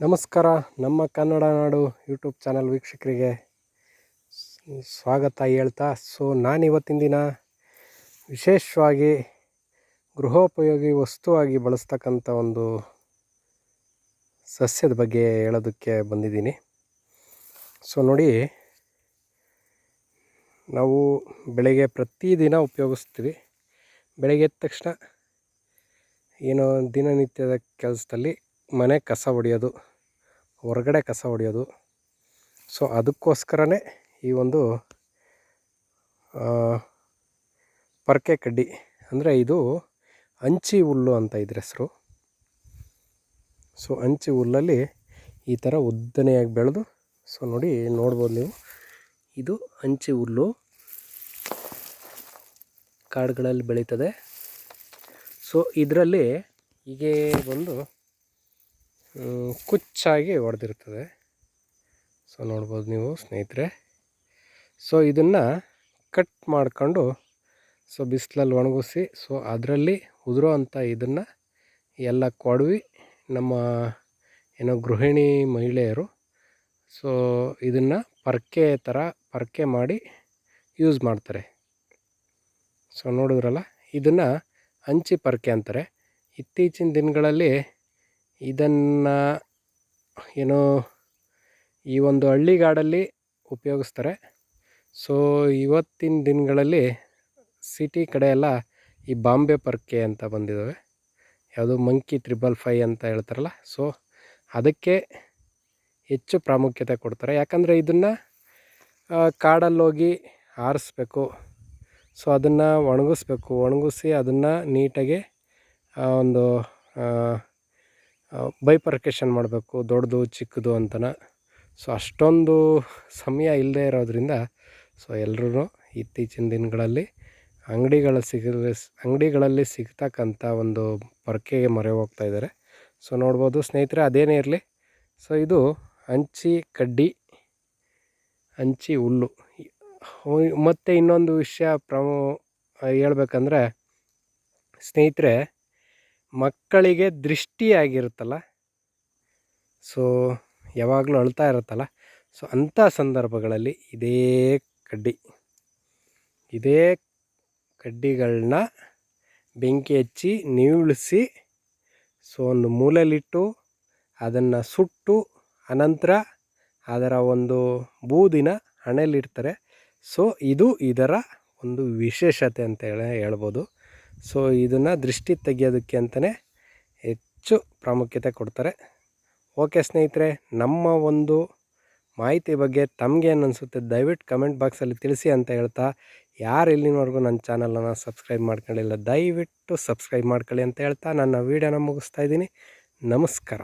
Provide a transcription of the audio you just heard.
ನಮಸ್ಕಾರ. ನಮ್ಮ ಕನ್ನಡ ನಾಡು YouTube channel ವೀಕ್ಷಕರಿಗೆ ಸ್ವಾಗತ ಹೇಳ್ತಾ, ಸೊ ನಾನು ಇವತ್ತಿನ ದಿನ ವಿಶೇಷವಾಗಿ ಗೃಹೋಪಯೋಗಿ ವಸ್ತುವಾಗಿ ಬಳಸ್ತಕ್ಕಂಥ ಒಂದು ಸಸ್ಯದ ಬಗ್ಗೆ ಹೇಳೋದಕ್ಕೆ ಬಂದಿದ್ದೀನಿ. ಸೊ ನೋಡಿ, ನಾವು ಬೆಳಗ್ಗೆ ಪ್ರತಿದಿನ ಉಪಯೋಗಿಸ್ತೀವಿ. ಬೆಳಗ್ಗೆ ಎದ್ದ ತಕ್ಷಣ ಏನೋ ದಿನನಿತ್ಯದ ಕೆಲಸದಲ್ಲಿ ಮನೆ ಕಸ ಹೊಡೆಯೋದು ಹೊರಗಡೆ ಕಸ ಹೊಡೆಯೋದು ಸೊ ಅದಕ್ಕೋಸ್ಕರನೇ ಈ ಒಂದು ಪರ್ಕೆ ಕಡ್ಡಿ, ಅಂದರೆ ಇದು ಅಂಚಿ ಹುಲ್ಲು ಅಂತ ಇದ್ರ ಹೆಸರು. ಸೊ ಹಂಚಿ ಹುಲ್ಲಲ್ಲಿ ಈ ಥರ ಉದ್ದನೆಯಾಗಿ ಬೆಳೆದು ಸೊ ನೋಡಿ, ನೋಡ್ಬೋದು ನೀವು. ಇದು ಅಂಚಿ ಹುಲ್ಲು. ಕಾಡುಗಳಲ್ಲಿ ಬೆಳೀತದೆ. ಸೊ ಇದರಲ್ಲಿ ಹೀಗೆ ಬಂದು ಕುಚ್ಚಾಗಿ ಹೊಡೆದಿರ್ತದೆ ಸೊ, ನೋಡ್ಬೋದು ನೀವು ಸ್ನೇಹಿತರೆ. ಸೊ, ಇದನ್ನು ಕಟ್ ಮಾಡಿಕೊಂಡು, ಸೊ, ಬಿಸಿಲಲ್ಲಿ ಒಣಗಿಸಿ, ಸೊ, ಅದರಲ್ಲಿ ಉದುರೋ ಅಂಥ ಇದನ್ನು ಎಲ್ಲ ಕೊಡವಿ. ನಮ್ಮ ಏನೋ ಗೃಹಿಣಿ ಮಹಿಳೆಯರು, ಸೊ, ಇದನ್ನು ಪರ್ಕೆ ಥರ ಪರ್ಕೆ ಮಾಡಿ ಯೂಸ್ ಮಾಡ್ತಾರೆ. ಸೊ, ನೋಡಿದ್ರಲ್ಲ, ಇದನ್ನು ಹಂಚಿ ಪರ್ಕೆ ಅಂತಾರೆ. ಇತ್ತೀಚಿನ ದಿನಗಳಲ್ಲಿ ಇದನ್ನು ಏನೋ ಈ ಒಂದು ಹಳ್ಳಿಗಾಡಲ್ಲಿ ಉಪಯೋಗಿಸ್ತಾರೆ. ಸೊ ಇವತ್ತಿನ ದಿನಗಳಲ್ಲಿ ಸಿಟಿ ಕಡೆ ಎಲ್ಲ ಈ ಬಾಂಬೆ ಪರ್ಕೆ ಅಂತ ಬಂದಿದ್ದಾವೆ ಯಾವುದು ಮಂಕಿ ತ್ರಿಬಲ್ ಫೈ ಅಂತ ಹೇಳ್ತಾರಲ್ಲ. ಸೊ ಅದಕ್ಕೆ ಹೆಚ್ಚು ಪ್ರಾಮುಖ್ಯತೆ ಕೊಡ್ತಾರೆ. ಯಾಕಂದರೆ ಇದನ್ನು ಕಾಡಲ್ಲೋಗಿ ಆರಿಸ್ಬೇಕು. ಸೊ ಅದನ್ನು ಒಣಗಿಸ್ಬೇಕು. ಒಣಗಿಸಿ ಅದನ್ನು ನೀಟಾಗಿ ಒಂದು ಬೈಪರ್ಕೇಷನ್ ಮಾಡಬೇಕು, ದೊಡ್ಡದು, ಚಿಕ್ಕದು ಅಂತನ. ಸೊ ಅಷ್ಟೊಂದು ಸಮಯ ಇಲ್ಲದೆ ಇರೋದ್ರಿಂದ ಸೊ ಎಲ್ಲರೂ ಇತ್ತೀಚಿನ ದಿನಗಳಲ್ಲಿ ಅಂಗಡಿಗಳ ಸಿಗ ಅಂಗಡಿಗಳಲ್ಲಿ ಸಿಗ್ತಕ್ಕಂಥ ಒಂದು ಪರ್ಕೆಗೆ ಮೊರೆ ಹೋಗ್ತಾ ಇದ್ದಾರೆ. ಸೊ ನೋಡ್ಬೋದು ಸ್ನೇಹಿತರೆ, ಅದೇನೇ ಇರಲಿ. ಸೊ ಇದು ಹಂಚಿ ಕಡ್ಡಿ ಹಂಚಿ ಹುಲ್ಲು. ಮತ್ತು ಇನ್ನೊಂದು ವಿಷಯ ಪ್ರಮು, ಹೇಳ್ಬೇಕಂದ್ರೆ, ಸ್ನೇಹಿತರೆ ಮಕ್ಕಳಿಗೆ ದೃಷ್ಟಿಯಾಗಿರುತ್ತಲ್ಲ. ಸೊ ಯಾವಾಗಲೂ ಅಳ್ತಾ ಇರುತ್ತಲ್ಲ. ಸೊ ಅಂಥ ಸಂದರ್ಭಗಳಲ್ಲಿ ಇದೇ ಕಡ್ಡಿ. ಇದೇ ಕಡ್ಡಿಗಳನ್ನ ಬೆಂಕಿ ಹಚ್ಚಿ ನೀವುಳಿಸಿ ಸೊ ಒಂದು ಮೂಲೆಯಲ್ಲಿಟ್ಟು ಅದನ್ನು ಸುಟ್ಟು, ಅನಂತರ ಅದರ ಒಂದು ಬೂದಿನ ಹಣೆಯಲ್ಲಿಡ್ತಾರೆ. ಸೊ ಇದು ಇದರ ಒಂದು ವಿಶೇಷತೆ ಅಂತ ಹೇಳಿ, ಹೇಳ್ಬೋದು. ಸೊ ಇದನ್ನು ದೃಷ್ಟಿ ತೆಗೆಯೋದಕ್ಕೆ ಅಂತಲೇ ಹೆಚ್ಚು ಪ್ರಾಮುಖ್ಯತೆ ಕೊಡ್ತಾರೆ. ಓಕೆ ಸ್ನೇಹಿತರೆ, ನಮ್ಮ ಒಂದು ಮಾಹಿತಿ ಬಗ್ಗೆ ತಮಗೇನು ಅನಿಸುತ್ತೆ ದಯವಿಟ್ಟು ಕಮೆಂಟ್ ಬಾಕ್ಸಲ್ಲಿ ತಿಳಿಸಿ ಅಂತ ಹೇಳ್ತಾ, ಯಾರು ಇಲ್ಲಿನವರೆಗೂ ನನ್ನ ಚಾನಲನ್ನು ಸಬ್ಸ್ಕ್ರೈಬ್ ಮಾಡ್ಕೊಂಡಿಲ್ಲ ದಯವಿಟ್ಟು ಸಬ್ಸ್ಕ್ರೈಬ್ ಮಾಡ್ಕೊಳ್ಳಿ ಅಂತ ಹೇಳ್ತಾ, ನನ್ನ ವೀಡಿಯೋನ ಮುಗಿಸ್ತಾ ಇದ್ದೀನಿ. ನಮಸ್ಕಾರ.